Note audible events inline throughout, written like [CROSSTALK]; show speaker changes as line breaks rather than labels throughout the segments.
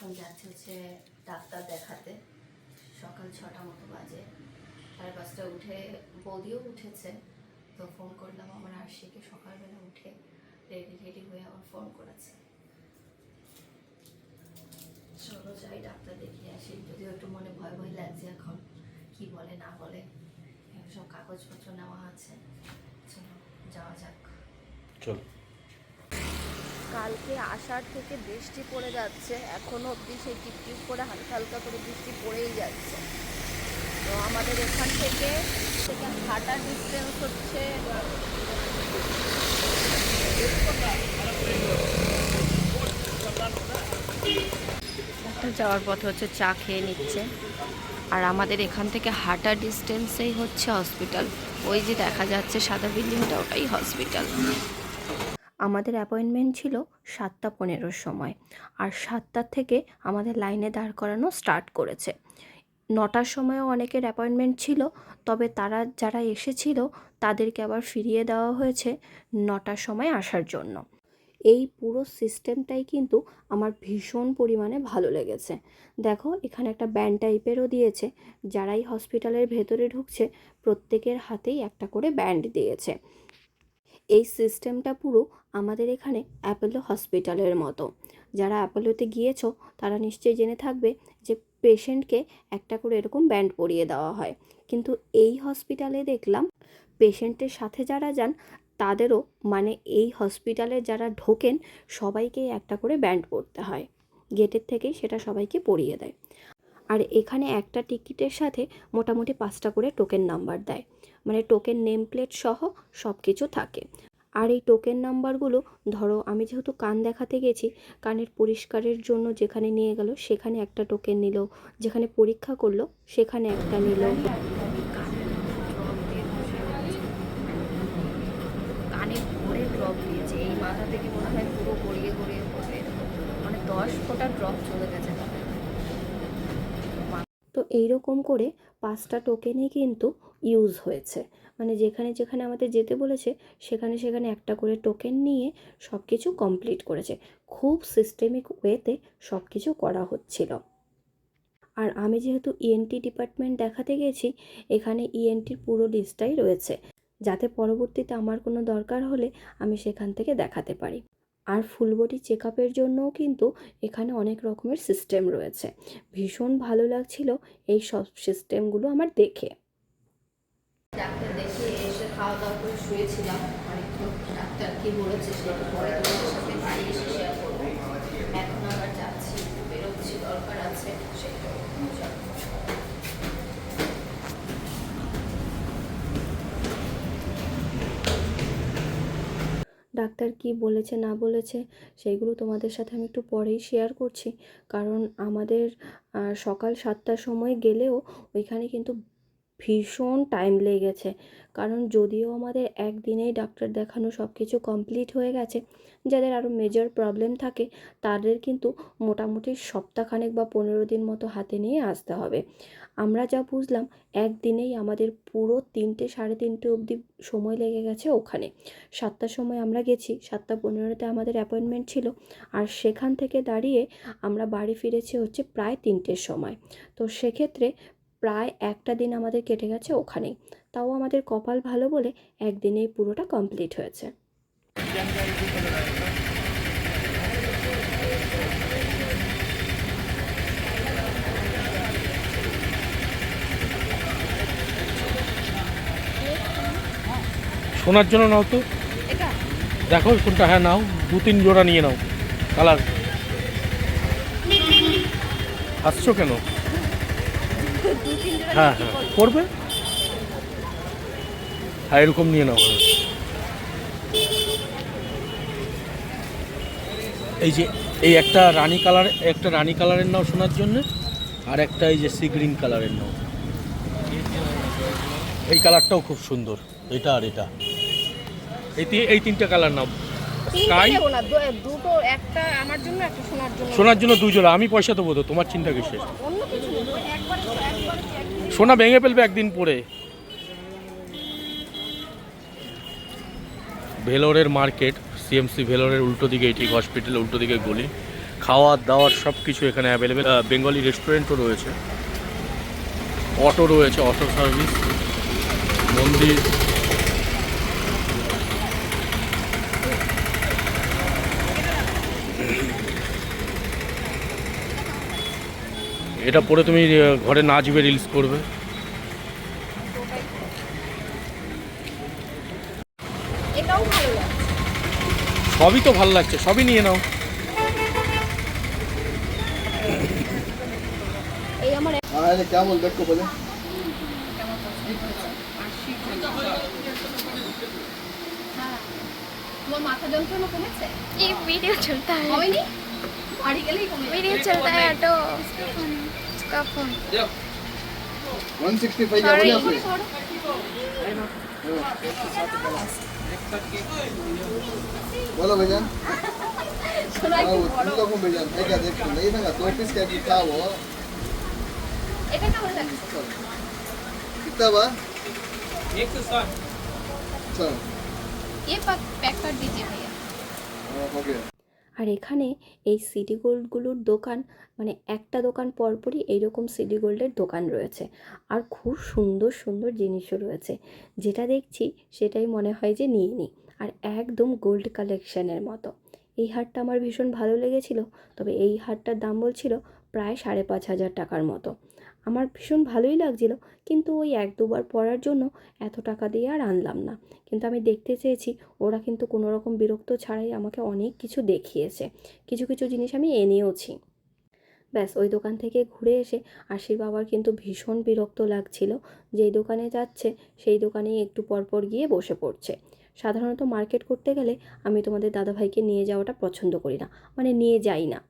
এখন যাচ্ছে হচ্ছে ডাক্তার দেখাতে। সকাল ছটা মতো বাজে। সাড়ে পাঁচটা উঠে, বৌদিও উঠেছে, তো ফোন করলাম আমার আরশিকে। সকালবেলা উঠে রেডি রেডি হয়ে আমার ফোন করেছে। চলো যাই, ডাক্তার দেখিয়ে আসি। যদিও একটু মনে ভয় ভয় লাগছে এখন, কি বলে, না বলে। সব কাগজপত্র নেওয়া আছে। চলো, যাওয়া যাক।
চল।
কালকে আসার থেকে বৃষ্টি পড়ে যাচ্ছে। এখনও অবধি সেই টিপটিপ করে হালকা হালকা করে বৃষ্টি পড়েই যাচ্ছে। তো আমাদের এখান থেকে থেকে হাঁটার ডিস্টেন্স হচ্ছে
যাওয়ার পথে হচ্ছে চা খেয়ে নিচ্ছে। আর আমাদের এখান থেকে হাঁটার ডিস্টেন্সেই হচ্ছে হসপিটাল ওই যে দেখা যাচ্ছে সাদা বিল্ডিংটা, ওটাই হসপিটাল আমাদের অ্যাপয়েন্টমেন্ট ছিল সাতটা পনেরোর সময়। আর সাতটার থেকে আমাদের লাইনে দাঁড় করানো স্টার্ট করেছে। নটার সময়ও অনেকের অ্যাপয়েন্টমেন্ট ছিল, তবে তারা যারা এসেছিল তাদেরকে আবার ফিরিয়ে দেওয়া হয়েছে নটার সময় আসার জন্য। এই পুরো সিস্টেমটাই কিন্তু আমার ভীষণ পরিমাণে ভালো লেগেছে। দেখো, এখানে একটা ব্যান্ড টাইপেরও দিয়েছে, যারাই হসপিটালের ভেতরে ঢুকছে প্রত্যেকের হাতেই একটা করে ব্যান্ড দিয়েছে। এই সিস্টেমটা পুরো আমাদের এখানে অ্যাপোলো হসপিটালের মতো। যারা অ্যাপোলোতে গিয়েছো, তারা নিশ্চয়ই জেনে থাকবে যে পেশেন্টকে একটা করে এরকম ব্যান্ড পরিয়ে দেওয়া হয়। কিন্তু এই হসপিটালে দেখলাম পেশেন্টের সাথে যারা যান, তাদেরও মানে এই হসপিটালে যারা ঢোকেন সবাইকেই একটা করে ব্যান্ড পরতে হয়। গেটের থেকেই সেটা সবাইকে পরিয়ে দেয়। আর এখানে একটা টিকিটের সাথে মোটামুটি পাঁচটা করে টোকেন নাম্বার দেয়। মানে টোকেন নেম প্লেট সহ সব কিছু থাকে। আর এই টোকেন নাম্বারগুলো ধরো আমি যেহেতু কান দেখাতে গেছি, কানের পরিষ্কারের জন্য যেখানে নিয়ে গেল, সেখানে একটা টোকেন নিল, যেখানে পরীক্ষা করল, সেখানে একটা নিল। ড্রপ দিয়েছে, এই মাথা থেকে মনে হয় মানে দশ ফোঁটা ড্রপ চলে গেছে। তো এইরকম করে পাঁচটা টোকেনই কিন্তু ইউজ হয়েছে। মানে যেখানে যেখানে আমাদের যেতে বলেছে, সেখানে সেখানে একটা করে টোকেন নিয়ে সব কিছু কমপ্লিট করেছে। খুব সিস্টেমিক ওয়েতে সব কিছু করা হচ্ছিল। আর আমি যেহেতু ইএনটি ডিপার্টমেন্ট দেখাতে গেছি, এখানে ইএনটির পুরো লিস্টটাই রয়েছে। যাতে পরবর্তীতে আমার কোনো দরকার হলে আমি সেখান থেকে দেখাতে পারি। আর বডি চেক আপের জন্যও কিন্তু এখানে অনেক রকমের সিস্টেম রয়েছে। ভীষণ ভালো লাগছিল এই সব সিস্টেমগুলো আমার দেখে। ডাক্তার দেখে এসে খাওয়া দাওয়া করে শুয়েছিলাম। অনেকক্ষণ ডাক্তার কি বলেছে সেটা পরে সাথে বাড়ি এসে শেয়ার করব এখন আবার যাচ্ছি বেরোচ্ছি দরকার আছে সেটা ডাক্তার কি বলেছে, না বলেছে, সেইগুলো তোমাদের সাথে আমি একটু পরেই শেয়ার করছি। কারণ আমাদের সকাল সাতটার সময় গেলেও ওইখানে কিন্তু ভীষণ টাইম লেগেছে কারণ যদিও আমাদের একদিনেই ডাক্তার দেখানো সব কিছু কমপ্লিট হয়ে গেছে, যাদের আরও মেজর প্রবলেম থাকে, তাদের কিন্তু মোটামুটি সপ্তাহখানেক বা পনেরো দিন মতো হাতে নিয়ে আসতে হবে। আমরা যা বুঝলাম, একদিনেই আমাদের পুরো তিনটে সাড়ে তিনটে অবধি সময় লেগে গেছে ওখানে। সাতটার সময় আমরা গেছি, সাতটা পনেরোতে আমাদের অ্যাপয়েন্টমেন্ট ছিল, আর সেখান থেকে দাঁড়িয়ে আমরা বাড়ি ফিরেছি হচ্ছে প্রায় তিনটের সময়। তো সেক্ষেত্রে প্রায় একটা দিন আমাদের কেটে গেছে ওখানেই। তাও আমাদের কপাল ভালো বলে একদিনেই পুরোটা কমপ্লিট হয়েছে।
শোনার জন্য নাও তো। দেখো কোনটা হ্যাঁ নাও। দু তিন জোড়া নিয়ে নাও। কালার। আসছো কেন? হ্যাঁ হ্যাঁ।
করবে
হ্যাঁ এরকম নিয়ে নাও। হ্যাঁ। এই যে এই একটা রানী কালার একটা রানী কালারের নাও শোনার জন্য আর একটা এই যে সি গ্রিন কালারের নাও। এই কালারটাও খুব সুন্দর এটা আর এটা। এই এই তিনটে কালার নাও। স্কাই
দুটো একটা আমার জন্য একটা শোনার জন্য।
দুই আমি পয়সা দেবো তো তোমার চিন্তা কিসের?
অন্য কিছু একবারে একবারে একদিন
সোনা ভেঙে ফেলবে একদিন পরে। ভেলোরের মার্কেট সিএমসি ভেলোরের উল্টো দিকে এটি হসপিটাল উল্টো দিকে গলি। খাওয়া, দাওয়ার সব কিছু এখানে অ্যাভেলেবেল বেঙ্গলি রেস্টুরেন্টও রয়েছে। অটো রয়েছে অটো সার্ভিস মন্দির। এটা পরে তুমি ঘরে নাচবে রিলস করবে। সবই তো ভালো লাগছে সবই নিয়ে নাও।
কেমন মাথা যন্ত্রণা কমেছে?
এই ভিডিও চলতে হয়।
হয়নি? বাড়ি গেলেই কমে
ভিডিও চলতে হয় তো का फ़ोन
165
या
बोले आपने। बोलो भैया। तुमको कौन भैया मैं क्या देख रहा नहीं ना दो पीस क्या कितना वो।
एक का बोल।
सकते कितना बा 160 चल।
ये पैक कर दीजिए भैया।
हाँ, ओके
আর এখানে এই সিডি গোল্ডগুলোর দোকান মানে একটা দোকান পরপরই এইরকম সিডি গোল্ডের দোকান রয়েছে। আর খুব সুন্দর সুন্দর জিনিসও রয়েছে। যেটা দেখছি সেটাই মনে হয় যে নিয়ে নিই আর একদম গোল্ড কালেকশানের মতো। এই হারটা আমার ভীষণ ভালো লেগেছিল, তবে এই হারটার দাম বলছিল প্রায় সাড়ে পাঁচ হাজার টাকার মতো। আমার ভীষণ ভালোই লাগছিল। কিন্তু ওই এক দুবার পরার জন্য এত টাকা দিয়ে আর আনলাম না। কিন্তু আমি দেখতে চেয়েছি, ওরা কিন্তু কোনো রকম বিরক্ত ছাড়াই আমাকে অনেক কিছু দেখিয়েছে। কিছু কিছু জিনিস আমি এনেওছি। ব্যাস, ওই দোকান থেকে ঘুরে এসে আশির বাবার কিন্তু ভীষণ বিরক্ত লাগছিল। যেই দোকানে যাচ্ছে, সেই দোকানেই একটু পরপর গিয়ে বসে পড়ছে। সাধারণত মার্কেট করতে গেলে আমি তোমাদের দাদাভাইকে নিয়ে যাওয়াটা পছন্দ করি না। মানে নিয়ে যাই না।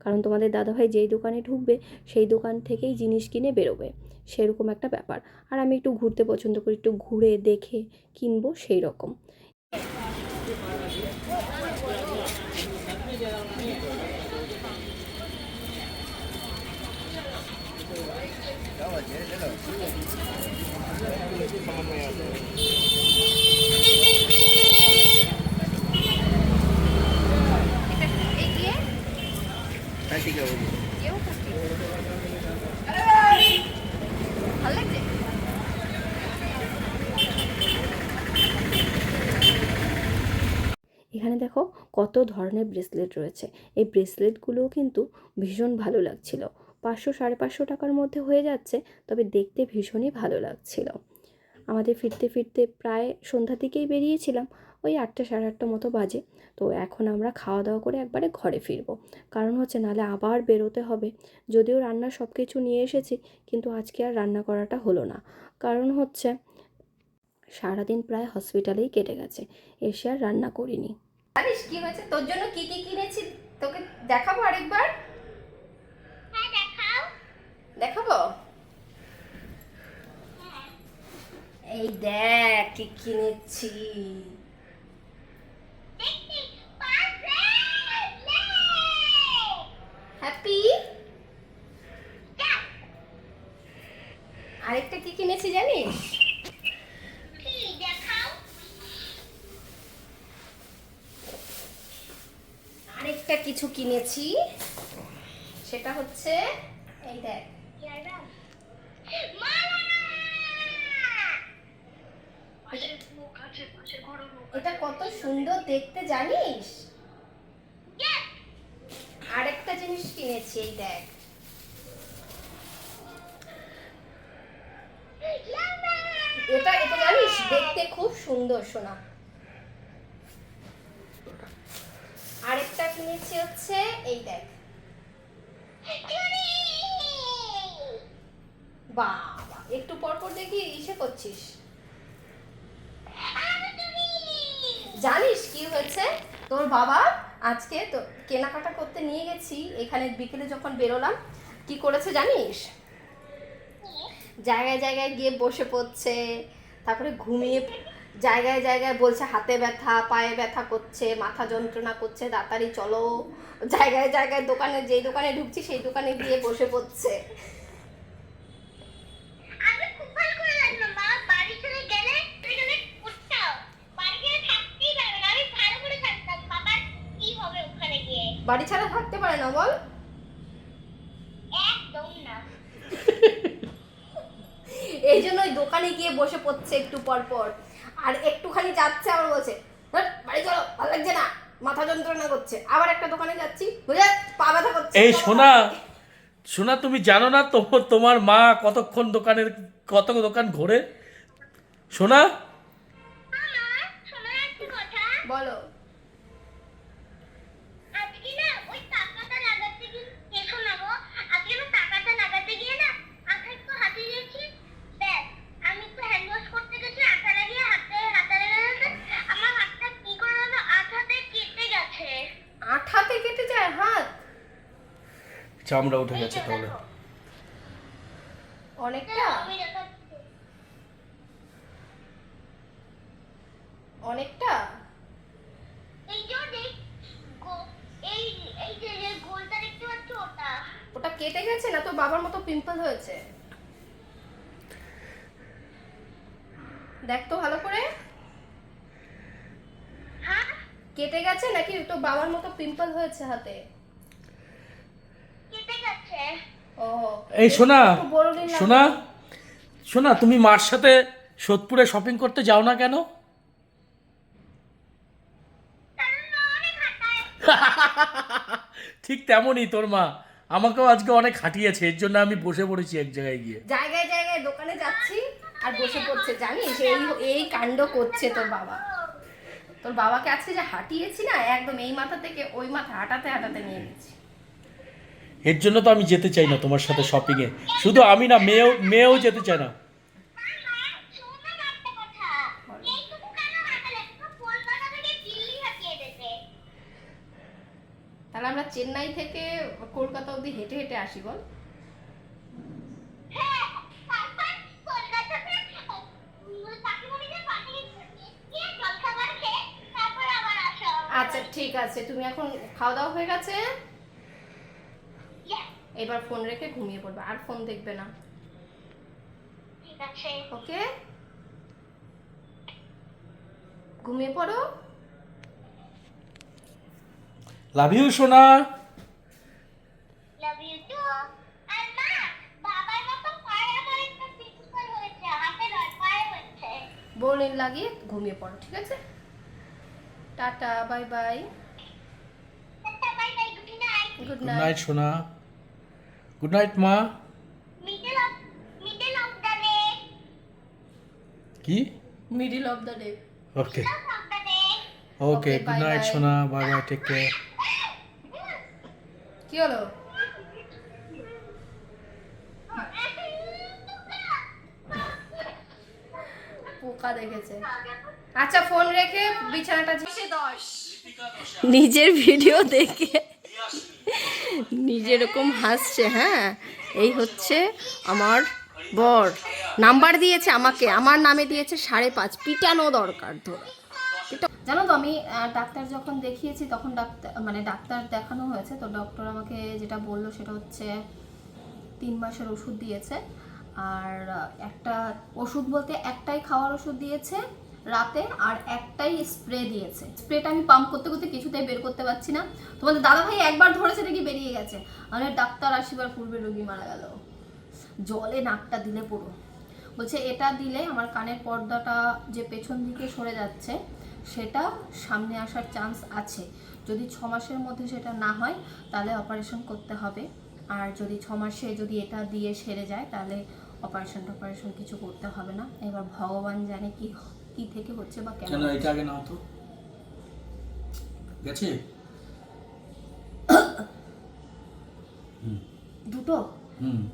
কারণ তোমাদের দাদাভাই যেই দোকানে ঢুকবে, সেই দোকান থেকেই জিনিস কিনে বেরোবে। সেরকম একটা ব্যাপার। আর আমি একটু ঘুরতে পছন্দ করি, একটু ঘুরে দেখে কিনবো সেই রকম এখানে দেখো কত ধরনের ব্রেসলেট রয়েছে। এই ব্রেসলেটগুলোও কিন্তু ভীষণ ভালো লাগছিল। পাঁচশো সাড়ে পাঁচশো টাকার মধ্যে হয়ে যাচ্ছে তবে দেখতে ভীষণই ভালো লাগছিল। আমাদের ফিরতে ফিরতে প্রায় সন্ধ্যা দিকেই বেরিয়েছিলাম। ওই আটটা সাড়ে আটটা মতো বাজে। তো এখন আমরা খাওয়া দাওয়া করে একবারে ঘরে ফিরবো। কারণ হচ্ছে নালে আবার বেরোতে হবে। যদিও রান্নার সব কিছু নিয়ে এসেছি কিন্তু আজকে আর রান্না করাটা হলো না। কারণ হচ্ছে সারাদিন প্রায় হসপিটালেই কেটে গেছে। এসে আর রান্না করিনি।
জানিস কি হয়েছে? তোর জন্য কি কি কিনেছি? তোকে দেখাবো আরেকবার? হ্যাঁ দেখাও। দেখাবো? এই দেখ কি কিনেছি। হ্যাপি আরেকটা কি কিনেছি জানিস? আরেকটা কিছু কিনেছি। সেটা হচ্ছে এই দেখ। এটা কত সুন্দর দেখতে জানিস আরেকটা জিনিস কিনেছি, এই দেখ। এটা এটা জানিস? দেখতে খুব সুন্দর আরেকটা কিনেছি হচ্ছে, এই দেখ। বাবা, একটু পর পর দেখি ইসে করছিস। জানিস কি হয়েছে? তোর বাবা আজকে তো কেনাকাটা করতে নিয়ে গেছি, এখানে বিকেলে যখন বেরোলাম, কি করেছে জানিস? জায়গায় জায়গায় গিয়ে বসে পড়ছে, তারপরে ঘুমিয়ে জায়গায় জায়গায় বলছে হাতে ব্যথা, পায়ে ব্যথা করছে, মাথা যন্ত্রণা করছে, তাড়াতাড়ি চলো। জায়গায় জায়গায় দোকানে, যেই দোকানে ঢুকছি, সেই দোকানে গিয়ে বসে পড়ছে
আমি খুব ভালো করে জানতাম মা বাড়ি চলে গেলে তুমি গেলে উঠতাও বাড়ি গেলে থাকতেই পারবে না আমি ভালো করে জানতাম বাবার কি হবে ওখানে গিয়ে
বাড়ি ছাড়া থাকতে পারে না বল।
একদম না।
এই জন্য ওই দোকানে গিয়ে বসে পড়ছে একটু পর পর। আর একটুখানি যাচ্ছে আবার বলছে বাড়ি চলো ভালো লাগছে না। মাথা যন্ত্রণা করছে। আবার একটা দোকানে যাচ্ছি বুঝে পা ব্যথা করছে।
এই সোনা সোনা তুমি জানো না তো তোমার মা কতক্ষণ দোকানের কত দোকান ঘোরে? সোনা
শোনা
বলো
আজকে না ওই টাকাটা লাগাতে গিয়ে কে শোনাবো আজকে না টাকাটা লাগাতে গিয়ে না আঠা একটু হাতে দিয়েছি ব্যাস আমি একটু হ্যান্ড ওয়াশ করতে গেছি আঠা লাগিয়ে হাতে হাতে লেগে গেছে আমার হাতটা কি করে হলো আঠাতে কেটে গেছে
আঠাতে কেটে যায় হাত।
চামড়া উঠে গেছে তাহলে।
অনেকটা।
আমি দেখাচ্ছি
অনেকটা?
এই যে দেখ গো- এই এই যে যে গোলটা দেখতে পাচ্ছ ওটা?
ওটা কেটে গেছে না তো বাবার মতো পিম্পল হয়েছে? দেখ তো ভালো করে।
হ্যাঁ
কেটে গেছে নাকি তো বাবার মতো পিম্পল হয়েছে হাতে?
কেটে গেছে।
ও
এই সোনা সোনা সোনা তুমি মার সাথে সোদপুরে শপিং করতে যাও না কেন? ঠিক তেমনই তোর মা। আমাকেও আজকে অনেক হাঁটিয়েছে এর জন্য আমি বসে পড়েছি এক জায়গায় গিয়ে।
জায়গায় জায়গায় দোকানে যাচ্ছি আর বসে পড়ছে জানিস? এই এই কাণ্ড করছে তোর বাবা। তোর বাবাকে আজকে যে হাঁটিয়েছি না একদম এই মাথা থেকে ওই মাথা হাঁটাতে হাঁটাতে নিয়ে গেছি।
এর জন্য তো আমি যেতে চাই না তোমার সাথে শপিংয়ে শুধু আমি না মেয়েও মেয়েও যেতে চায় না।
তাহলে আমরা চেন্নাই থেকে কলকাতা অবধি হেঁটে হেঁটে আসি বল
হ্যাঁ তারপর কলকাতাতে কাকিমণিদের পাঠিয়ে গিয়ে জলখাবার খেয়ে তারপর আবার আসা
আচ্ছা ঠিক আছে। তুমি এখন খাওয়া দাওয়া হয়ে গেছে? এবার ফোন রেখে ঘুমিয়ে পড়বে আর ফোন দেখবে না।
ঠিক আছে।
ওকে? ঘুমিয়ে পড়ো।
লাভ ইউ সোনা।
লাভ ইউ টু আর মা বাবার মতো পায়ে আমার একটা পিম্পল হয়েছে হাতে নয় পায়ে
বোলিং লাগিয়ে ঘুমিয়ে পড়ো ঠিক আছে? Tata bye bye.
একটা বাই বাই গুড নাইট।
সোনা। গুড নাইট মা।
Middle of middle of the day.
কি?
Middle of the day.
Okay. Okay good night
bye.
সোনা। Bye bye take care. [LAUGHS]
কি হলো? পোকা দেখেছে। আচ্ছা ফোন রেখে বিছানাটা দশ। নিজের ভিডিও দেখে। নিজে এরকম হাসছে হ্যাঁ? এই হচ্ছে আমার বর। নাম্বার দিয়েছে আমাকে। আমার নামে দিয়েছে সাড়ে পাঁচ। পিটানো দরকার ধরে। জানো তো আমি ডাক্তার যখন দেখিয়েছি তখন ডাক্তার মানে ডাক্তার দেখানো হয়েছে তো ডক্টর আমাকে যেটা বলল সেটা হচ্ছে তিন মাসের ওষুধ দিয়েছে। আর একটা ওষুধ বলতে একটাই খাওয়ার ওষুধ দিয়েছে রাতে আর একটাই স্প্রে দিয়েছে। স্প্রেটা আমি পাম্প করতে করতে কিছুতেই বের করতে পারছি না। তোমাদের দাদা ভাই একবার ধরেছে দেখি বেরিয়ে গেছে। মানে ডাক্তার আসিবার পূর্বে রোগী মারা গেল। জলে নাকটা দিলে পুরো। বলছে, এটা দিলে আমার কানের পর্দাটা যে পেছন দিকে সরে যাচ্ছে, সেটা সামনে আসার চান্স আছে। যদি ছ মাসের মধ্যে সেটা না হয়, তাহলে অপারেশন করতে হবে। আর যদি ছ মাসে যদি এটা দিয়ে সেরে যায়, তাহলে অপারেশন টপারেশন কিছু করতে হবে না। এবার ভগবান জানে কি কি থেকে হচ্ছে বা কেন
এটা আগে নাও তো। গেছে? [COUGHS]
দুটো?
হুম।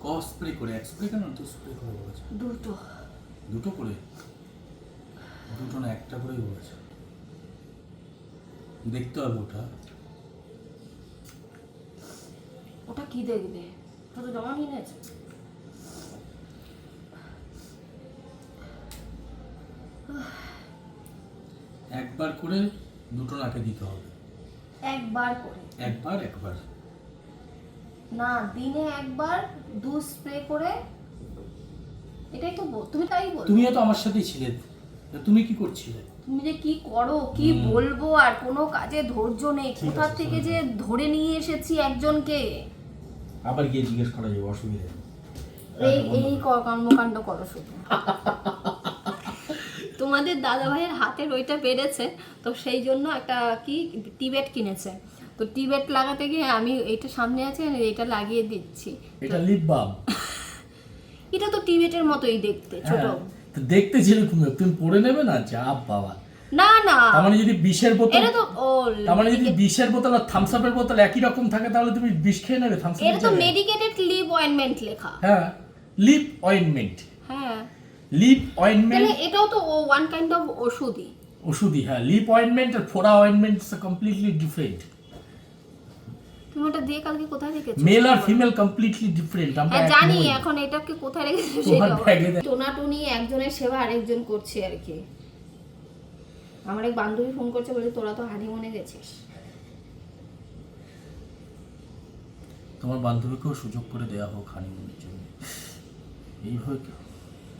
ক স্প্রে করে? এক স্প্রে কেন? তো স্প্রে করে বলেছে।
দুটো।
দুটো করে? দুটো না একটা করেই বলেছে। দেখতে হবে ওটা।
ওটা কি দেখবে তো জমা নিয়েছে
একবার করে দুটো নাকে দিতে হবে।
একবার করে?
একবার একবার।
না দিনে একবার দু স্প্রে করে এটাই তো তুমি তাই বল।
তুমিও তো আমার সাথেই ছিলে। তা তুমি কি করছিলে?
তুমি যে কি করো কি বলব আর কোনো কাজে ধৈর্য নেই। কোথা থেকে যে ধরে নিয়ে এসেছি একজনকে?
আবার গিয়ে জিজ্ঞেস করা যাবে অসুবিধা নেই।
এই এই কর্মকাণ্ড করো শুধু। তোমাদের দাদা ভাইয়ের হাতের ওইটা বেড়েছে তো সেই জন্য একটা কি টিবেট কিনেছে। তো টিবেট লাগাতে গিয়ে আমি এইটা সামনে আছে এটা লাগিয়ে দিচ্ছি।
এটা লিপ বাম
এটা তো টিবেটের মতোই দেখতে ছোট।
হ্যাঁ, দেখতে যেরকম তুমি পড়ে নেবে না যা বাবা
না না।
তার মানে যদি বিষের বোতল
এটা তো ও
তার মানে যদি বিষের বোতল আর থামস আপের বোতল একই রকম থাকে তাহলে তুমি বিষ খেয়ে নেবে থামস
এটা তো মেডিকেটেড লিভ অয়েনমেন্ট লেখা।
হ্যাঁ লিপ অয়েন্টমেন্ট
হ্যাঁ।
লিপ অয়েন্টমেন্ট
তাহলে এটাও তো ওয়ান কাইন্ড অফ ওষুধই।
ওষুধই হ্যাঁ। লিপ অয়েন্টমেন্ট আর ফোড়া অয়েন্টমেন্ট কমপ্লিটলি ডিফারেন্ট
তুমি ওটা দিয়ে কালকে কোথায় রেখেছো?
মেল আর ফিমেল কমপ্লিটলি ডিফারেন্ট আমরা
হ্যাঁ জানি এখন এটাকে কোথায় রেখেছো
ব্যাগে দেয়।
টোনাটুনি একজনের সেবা আরেকজন করছে আর কি। আমার এক বান্ধবী ফোন করছে বলে তোরা তো হানিমুনে গেছিস।
তোমার বান্ধবীকেও সুযোগ করে দেওয়া হোক হানিমুনের জন্য। এইভাবে কি-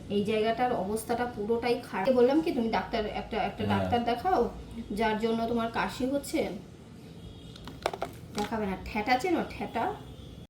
এই জায়গাটার অবস্থাটা পুরোটাই খারাপ। বললাম কি তুমি ডাক্তার একটা একটা
হ্যাঁ।
ডাক্তার দেখাও যার জন্য তোমার কাশি হচ্ছে। দেখাবে না ঠ্যাটা চেনো ঠ্যাটা